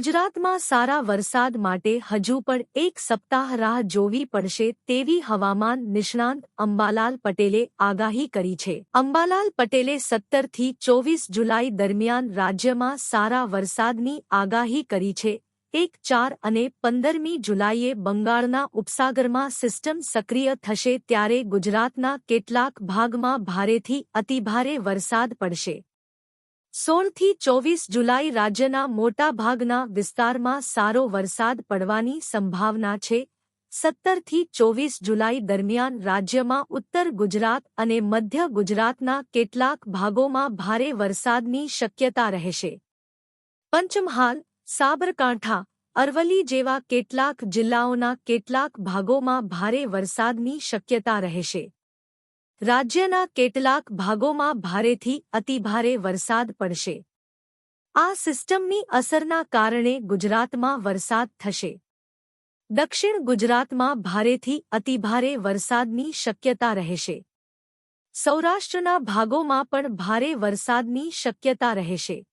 ગુજરાતમાં સારા વરસાદ માટે હજુ પણ એક સપ્તાહ રાહ જોવી પડશે તેવી હવામાન નિષ્ણાંત અંબાલાલ પટેલે આગાહી કરી છે. અંબાલાલ પટેલે સત્તરથી ચોવીસ જુલાઈ દરમિયાન રાજ્યમાં સારા વરસાદની આગાહી કરી છે. એક ચાર અને પંદરમી જુલાઈએ બંગાળના ઉપસાગરમાં સિસ્ટમ સક્રિય થશે ત્યારે ગુજરાતના કેટલાક ભાગમાં ભારેથી અતિભારે વરસાદ પડશે. સોળથી ચોવીસ જુલાઈ રાજ્યના મોટાભાગના વિસ્તારમાં સારો વરસાદ પડવાની સંભાવના છે. સત્તરથી ચોવીસ જુલાઈ દરમિયાન રાજ્યમાં ઉત્તર ગુજરાત અને મધ્ય ગુજરાતના કેટલાક ભાગોમાં ભારે વરસાદની શક્યતા રહેશે. પંચમહાલ, સાબરકાંઠા, અરવલ્લી જેવા કેટલાક જિલ્લાઓના કેટલાક ભાગોમાં ભારે વરસાદની શક્યતા રહેશે. રાજ્યના કેટલાક ભાગોમાં ભારેથી અતિભારે વરસાદ પડશે. આ સિસ્ટમની અસરના કારણે ગુજરાતમાં વરસાદ થશે. દક્ષિણ ગુજરાતમાં ભારેથી અતિભારે વરસાદની શક્યતા રહેશે. સૌરાષ્ટ્રના ભાગોમાં પણ ભારે વરસાદની શક્યતા રહેશે.